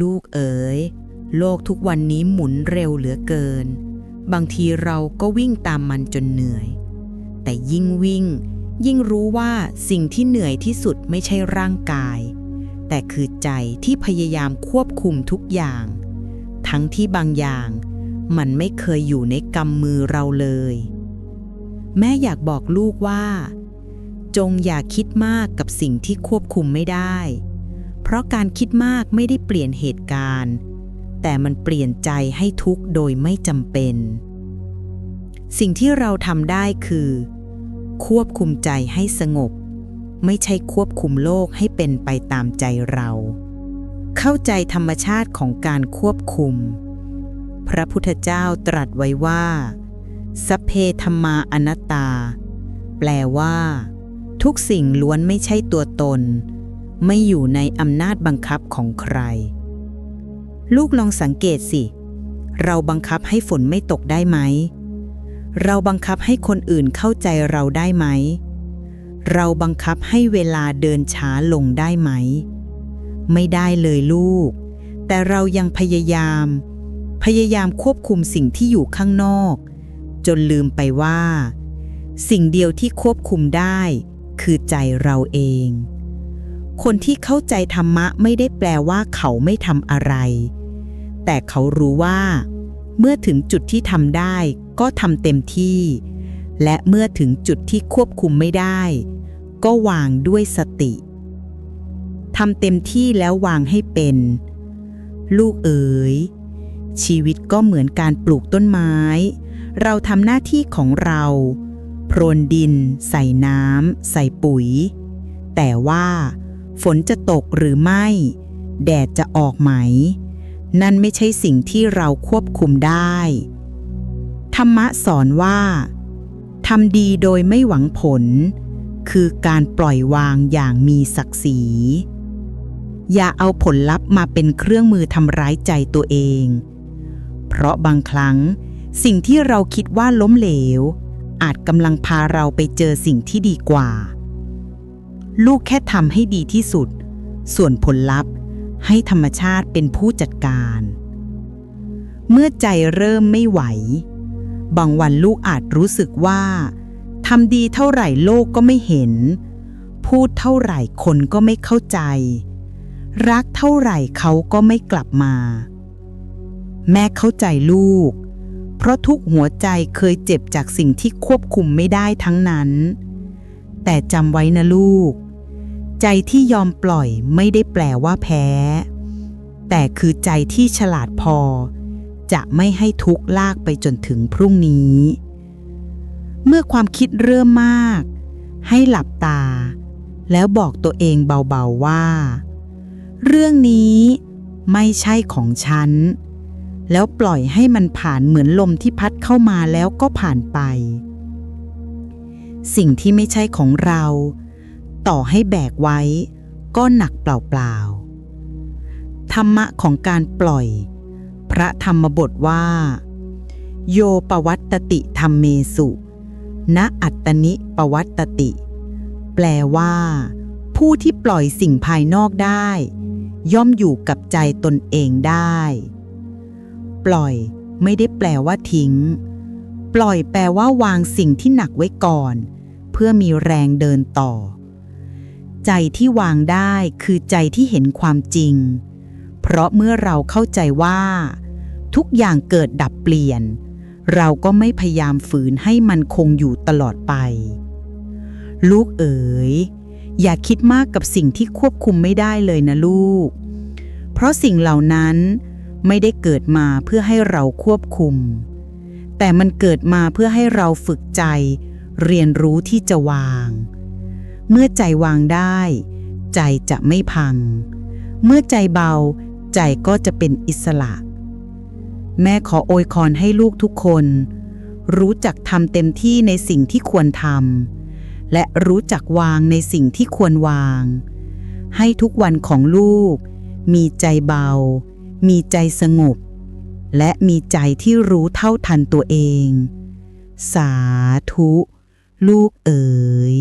ลูกเอ๋ย โลกทุกวันนี้หมุนเร็วเหลือเกิน บางทีเราก็วิ่งตามมันจนเหนื่อย แต่ยิ่งวิ่ง ยิ่งรู้ว่าสิ่งที่เหนื่อยที่สุดไม่ใช่ร่างกาย แต่คือใจที่พยายามควบคุมทุกอย่าง ทั้งที่บางอย่าง มันไม่เคยอยู่ในกำมือเราเลย แม่อยากบอกลูกว่า จงอย่าคิดมากกับสิ่งที่ควบคุมไม่ได้ เพราะการคิดมากไม่ได้เปลี่ยนเหตุการณ์ แต่มันเปลี่ยนใจให้ทุกข์โดยไม่จำเป็น สิ่งที่เราทำได้คือ ควบคุมใจให้สงบ ไม่ใช่ควบคุมโลกให้เป็นไปตามใจเรา เข้าใจธรรมชาติของการควบคุม พระพุทธเจ้าตรัสไว้ว่าสพเพธรรมาอนัตตา แปลว่า ทุกสิ่งล้วนไม่ใช่ตัวตน ไม่อยู่ในอำนาจบังคับของใคร ลูกลองสังเกตสิ เราบังคับให้ฝนไม่ตกได้ไหม เราบังคับให้คนอื่นเข้าใจเราได้ไหม เราบังคับให้เวลาเดินช้าลงได้ไหม ไม่ได้เลยลูก แต่เรายังพยายาม พยายามควบคุมสิ่งที่อยู่ข้างนอก จนลืมไปว่า สิ่งเดียวที่ควบคุมได้ คือใจเราเอง คนที่เข้าใจธรรมะไม่ได้แปลว่าเขาไม่ทำอะไร แต่เขารู้ว่า เมื่อถึงจุดที่ทำได้ก็ทำเต็มที่ และเมื่อถึงจุดที่ควบคุมไม่ได้ ก็วางด้วยสติทำเต็มที่แล้ววางให้เป็น ลูกเอ๋ย ชีวิตก็เหมือนการปลูกต้นไม้ เราทำหน้าที่ของเรา โพรนดิน ใส่น้ำใส่ปุ๋ย แต่ว่า ฝนจะตกหรือไม่ แดดจะออกไหม นั่นไม่ใช่สิ่งที่เราควบคุมได้ ธรรมะสอนว่าทำดีโดยไม่หวังผล คือการปล่อยวางอย่างมีศักดิ์ศรี อย่าเอาผลลัพธ์มาเป็นเครื่องมือทำร้ายใจตัวเอง เพราะบางครั้ง สิ่งที่เราคิดว่าล้มเหลว อาจกำลังพาเราไปเจอสิ่งที่ดีกว่า ลูกแค่ทำให้ดีที่สุด ส่วนผลลัพธ์ให้ธรรมชาติเป็นผู้จัดการ เมื่อใจเริ่มไม่ไหว บางวันลูกอาจรู้สึกว่าทำดีเท่าไหร่โลกก็ไม่เห็น พูดเท่าไหร่คนก็ไม่เข้าใจ รักเท่าไหร่เขาก็ไม่กลับมา แม่เข้าใจลูก เพราะทุกหัวใจเคยเจ็บจากสิ่งที่ควบคุมไม่ได้ทั้งนั้น แต่จำไว้นะลูก ใจที่ยอมปล่อยไม่ได้แปลว่าแพ้ แต่คือใจที่ฉลาดพอ จะไม่ให้ทุกข์ลากไปจนถึงพรุ่งนี้ เมื่อความคิดเริ่มมาก ให้หลับตา แล้วบอกตัวเองเบาๆว่า เรื่องนี้ไม่ใช่ของฉัน แล้วปล่อยให้มันผ่านเหมือนลมที่พัดเข้ามาแล้วก็ผ่านไป สิ่งที่ไม่ใช่ของเรา ต่อให้แบกไว้ ก็หนักเปล่าๆ ธรรมะของการปล่อย พระธรรมบทว่า โยปวัตติธรรมเมสุ ณอัตตนิปวัตติ แปลว่า ผู้ที่ปล่อยสิ่งภายนอกได้ ย่อมอยู่กับใจตนเองได้ ปล่อยไม่ได้แปลว่าทิ้ง ปล่อยแปลว่าวางสิ่งที่หนักไว้ก่อน เพื่อมีแรงเดินต่อ ใจที่วางได้คือใจที่เห็นความจริง เพราะเมื่อเราเข้าใจว่า ทุกอย่างเกิดดับเปลี่ยน เราก็ไม่พยายามฝืนให้มันคงอยู่ตลอดไป ลูกเอ๋ย อย่าคิดมากกับสิ่งที่ควบคุมไม่ได้เลยนะลูก เพราะสิ่งเหล่านั้นไม่ได้เกิดมาเพื่อให้เราควบคุม แต่มันเกิดมาเพื่อให้เราฝึกใจ เรียนรู้ที่จะวาง เมื่อใจวางได้ ใจจะไม่พัง เมื่อใจเบา ใจก็จะเป็นอิสระ แม่ขอโอยคอนให้ลูกทุกคน รู้จักทำเต็มที่ในสิ่งที่ควรทำและรู้จักวางในสิ่งที่ควรวาง ให้ทุกวันของลูก มีใจเบา มีใจสงบ และมีใจที่รู้เท่าทันตัวเอง สาธุ ลูกเอ๋ย